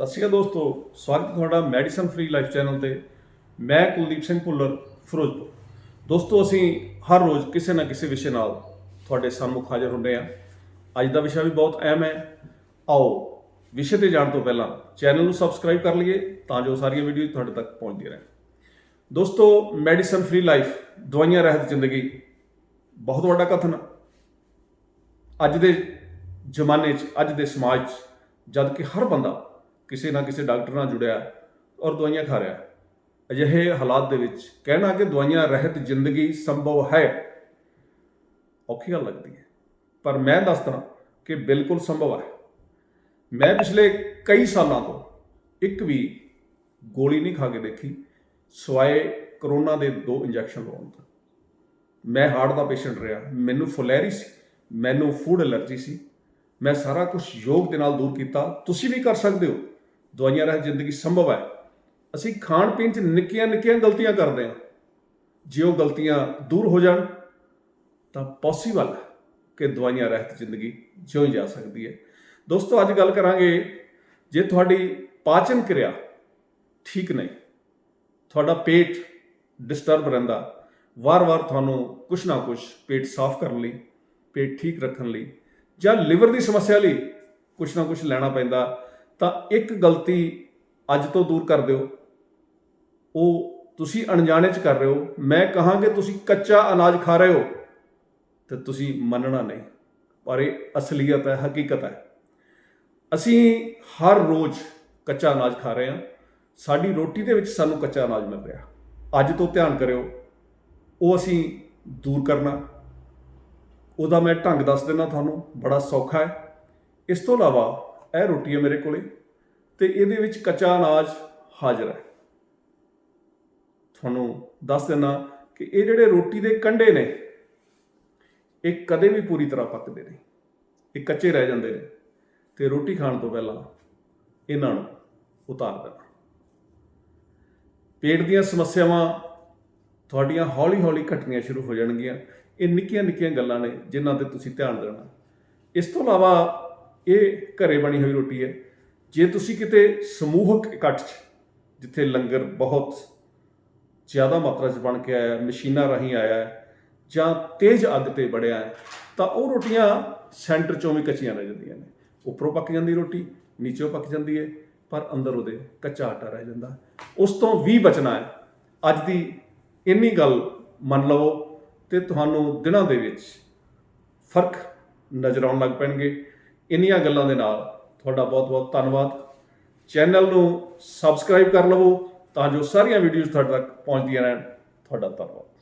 ਸਤਿ ਸ਼੍ਰੀ ਅਕਾਲ ਦੋਸਤੋ, ਸਵਾਗਤ ਤੁਹਾਡਾ ਮੈਡੀਸਨ ਫ੍ਰੀ ਲਾਈਫ ਚੈਨਲ ਤੇ। ਮੈਂ ਕੁਲਦੀਪ ਸਿੰਘ ਭੁੱਲਰ, ਫਿਰੋਜ਼ਪੁਰ। ਦੋਸਤੋ, ਅਸੀਂ ਹਰ ਰੋਜ਼ ਕਿਸੇ ਨਾ ਕਿਸੇ ਵਿਸ਼ੇ ਨਾਲ ਤੁਹਾਡੇ ਸਾਹਮਣੇ ਹਾਜ਼ਰ ਹੁੰਦੇ ਹਾਂ। ਅੱਜ ਦਾ ਵਿਸ਼ਾ ਵੀ ਬਹੁਤ ਅਹਿਮ ਹੈ। ਆਓ, ਵਿਸ਼ੇ ਤੇ ਜਾਣ ਤੋਂ ਪਹਿਲਾਂ ਚੈਨਲ ਨੂੰ ਸਬਸਕ੍ਰਾਈਬ ਕਰ ਲਈਏ ਤਾਂ ਜੋ ਸਾਰੀਆਂ ਵੀਡੀਓ ਤੁਹਾਡੇ ਤੱਕ ਪਹੁੰਚਦੀਆਂ ਰਹਿਣ। ਦੋਸਤੋ, ਮੈਡੀਸਨ ਫ੍ਰੀ ਲਾਈਫ, ਦਵਾਈਆਂ ਰਹਿਤ ਜ਼ਿੰਦਗੀ, ਬਹੁਤ ਵੱਡਾ ਕਥਨ। ਅੱਜ ਦੇ ਜ਼ਮਾਨੇ 'ਚ, ਅੱਜ ਦੇ ਸਮਾਜ 'ਚ ਜਦ ਕਿ ਹਰ ਬੰਦਾ ਕਿਸੇ ਨਾ ਕਿਸੇ ਡਾਕਟਰ ਨਾਲ ਜੁੜਿਆ ਔਰ ਦਵਾਈਆਂ ਖਾ ਰਿਹਾ। ਅਜਿਹੇ ਹਾਲਾਤ ਦੇ ਵਿੱਚ ਕਹਿਣਾ ਕਿ ਦਵਾਈਆਂ ਰਹਿਤ ਜ਼ਿੰਦਗੀ ਸੰਭਵ ਹੈ, ਔਖੀ ਗੱਲ ਲੱਗਦੀ ਹੈ। ਪਰ ਮੈਂ ਦੱਸਦਾ ਕਿ ਬਿਲਕੁਲ ਸੰਭਵ ਹੈ। ਮੈਂ ਪਿਛਲੇ ਕਈ ਸਾਲਾਂ ਤੋਂ ਇੱਕ ਵੀ ਗੋਲੀ ਨਹੀਂ ਖਾ ਕੇ ਦੇਖੀ, ਸਵਾਏ ਕਰੋਨਾ ਦੇ ਦੋ ਇੰਜੈਕਸ਼ਨ ਲਵਾਉਣ ਤੋਂ। ਮੈਂ ਹਾਰਟ ਦਾ ਪੇਸ਼ੈਂਟ ਰਿਹਾ, ਮੈਨੂੰ ਫੁਲੈਰੀ ਸੀ, ਮੈਨੂੰ ਫੂਡ ਐਲਰਜੀ ਸੀ। ਮੈਂ ਸਾਰਾ ਕੁਝ ਯੋਗ ਦੇ ਨਾਲ ਦੂਰ ਕੀਤਾ। ਤੁਸੀਂ ਵੀ ਕਰ ਸਕਦੇ ਹੋ। ਦਵਾਈਆਂ ਰਹਿਤ ਜ਼ਿੰਦਗੀ ਸੰਭਵ ਹੈ। ਅਸੀਂ ਖਾਣ ਪੀਣ 'ਚ ਨਿੱਕੀਆਂ ਨਿੱਕੀਆਂ ਗਲਤੀਆਂ ਕਰਦੇ ਹਾਂ। ਜੇ ਉਹ ਗਲਤੀਆਂ ਦੂਰ ਹੋ ਜਾਣ, ਤਾਂ ਪੋਸੀਬਲ ਹੈ ਕਿ ਦਵਾਈਆਂ ਰਹਿਤ ਜ਼ਿੰਦਗੀ ਜਿਉਂ ਜਾ ਸਕਦੀ ਹੈ। ਦੋਸਤੋ, ਅੱਜ ਗੱਲ ਕਰਾਂਗੇ ਜੇ ਤੁਹਾਡੀ ਪਾਚਨ ਕਿਰਿਆ ਠੀਕ ਨਹੀਂ, ਤੁਹਾਡਾ ਪੇਟ ਡਿਸਟਰਬ ਰਹਿੰਦਾ, ਵਾਰ-ਵਾਰ ਤੁਹਾਨੂੰ ਕੁਛ ਨਾ ਕੁਛ ਪੇਟ ਸਾਫ਼ ਕਰਨ ਲਈ, ਪੇਟ ਠੀਕ ਰੱਖਣ ਲਈ ਜਾਂ ਲਿਵਰ ਦੀ ਸਮੱਸਿਆ ਲਈ ਕੁਛ ਨਾ ਕੁਛ ਲੈਣਾ ਪੈਂਦਾ ਤਾਂ ਇੱਕ ਗਲਤੀ ਅੱਜ ਤੋਂ ਦੂਰ ਕਰ ਦਿਓ। ਉਹ ਤੁਸੀਂ ਅਣਜਾਣੇ ਚ ਕਰ ਰਹੇ ਹੋ। ਮੈਂ ਕਹਾਂਗੇ ਤੁਸੀਂ ਕੱਚਾ ਅਨਾਜ ਖਾ ਰਹੇ ਹੋ ਤੇ ਤੁਸੀਂ ਮੰਨਣਾ ਨਹੀਂ। ਪਰ ਇਹ ਅਸਲੀਅਤ ਹੈ, ਹਕੀਕਤ ਹੈ। ਅਸੀਂ ਹਰ ਰੋਜ਼ ਕੱਚਾ ਅਨਾਜ ਖਾ ਰਹੇ ਹਾਂ। ਸਾਡੀ ਰੋਟੀ ਦੇ ਵਿੱਚ ਸਾਨੂੰ ਕੱਚਾ ਅਨਾਜ ਮਿਲ ਰਿਹਾ। ਅੱਜ ਤੋਂ ਧਿਆਨ ਕਰਿਓ, ਉਹ ਅਸੀਂ ਦੂਰ ਕਰਨਾ। ਉਹਦਾ ਮੈਂ ਢੰਗ ਦੱਸ ਦਿੰਦਾ ਤੁਹਾਨੂੰ, ਬੜਾ ਸੌਖਾ ਹੈ। ਇਸ ਤੋਂ ਇਲਾਵਾ ਇਹ ਰੋਟੀ ਹੈ ਮੇਰੇ ਕੋਲੇ ਤੇ ਇਹਦੇ ਵਿੱਚ ਕੱਚਾ ਅਨਾਜ ਹਾਜ਼ਰ ਹੈ। ਤੁਹਾਨੂੰ ਦੱਸ ਦਿੰਦਾ ਕਿ ਇਹ ਜਿਹੜੇ ਰੋਟੀ ਦੇ ਕੰਡੇ ਨੇ, ਇਹ ਕਦੇ ਵੀ ਪੂਰੀ ਤਰ੍ਹਾਂ ਪੱਕਦੇ ਨਹੀਂ। ਇਹ ਕੱਚੇ ਰਹਿ ਜਾਂਦੇ ਨੇ ਤੇ ਰੋਟੀ ਖਾਣ ਤੋਂ ਪਹਿਲਾਂ ਇਹਨਾਂ ਨੂੰ ਉਤਾਰ ਦੇਣਾ। ਪੇਟ ਦੀਆਂ ਸਮੱਸਿਆਵਾਂ ਤੁਹਾਡੀਆਂ ਹੌਲੀ-ਹੌਲੀ ਘਟਣੀਆਂ ਸ਼ੁਰੂ ਹੋ ਜਾਣਗੀਆਂ। ਇਹ ਨਿੱਕੀਆਂ-ਨਿੱਕੀਆਂ ਗੱਲਾਂ ਨੇ ਜਿਨ੍ਹਾਂ ਤੇ ਤੁਸੀਂ ਧਿਆਨ ਦੇਣਾ। ਇਸ ਤੋਂ ਇਲਾਵਾ ਇਹ ਘਰੇ ਬਣੀ ਹੋਈ ਰੋਟੀ ਹੈ। ਜੇ ਤੁਸੀਂ ਕਿਤੇ ਸਮੂਹਕ ਇਕੱਠ 'ਚ, ਜਿੱਥੇ ਲੰਗਰ ਬਹੁਤ ਜ਼ਿਆਦਾ ਮਾਤਰਾ 'ਚ ਬਣ ਕੇ ਆਇਆ, ਮਸ਼ੀਨਾਂ ਰਾਹੀਂ ਆਇਆ ਜਾਂ ਤੇਜ਼ ਅੱਗ ਤੇ ਬੜਿਆ ਹੈ, ਤਾਂ ਉਹ ਰੋਟੀਆਂ ਸੈਂਟਰ 'ਚੋਂ ਵੀ ਕੱਚੀਆਂ ਰਹਿ ਜਾਂਦੀਆਂ ਨੇ। ਉੱਪਰੋਂ ਪੱਕ ਜਾਂਦੀ ਰੋਟੀ, ਨੀਚੇੋਂ ਪੱਕ ਜਾਂਦੀ ਹੈ, ਪਰ ਅੰਦਰ ਉਹਦੇ ਕੱਚਾ ਆਟਾ ਰਹਿ ਜਾਂਦਾ। ਉਸ ਤੋਂ ਵੀ ਬਚਣਾ ਹੈ। ਅੱਜ ਦੀ ਇੰਨੀ ਗੱਲ ਮੰਨ ਲਵੋ ਤੇ ਤੁਹਾਨੂੰ ਦਿਨਾਂ ਦੇ ਵਿੱਚ ਫ਼ਰਕ ਨਜ਼ਰ ਆਉਣ ਲੱਗ ਪੈਣਗੇ। ਇੰਨੀਆਂ ਗੱਲਾਂ ਦੇ ਨਾਲ ਤੁਹਾਡਾ ਬਹੁਤ-ਬਹੁਤ ਧੰਨਵਾਦ। ਚੈਨਲ ਨੂੰ ਸਬਸਕ੍ਰਾਈਬ ਕਰ ਲਵੋ ਤਾਂ ਜੋ ਸਾਰੀਆਂ ਵੀਡੀਓਜ਼ ਤੁਹਾਡੇ ਤੱਕ ਪਹੁੰਚਦੀਆਂ ਰਹਿਣ। ਤੁਹਾਡਾ ਧੰਨਵਾਦ।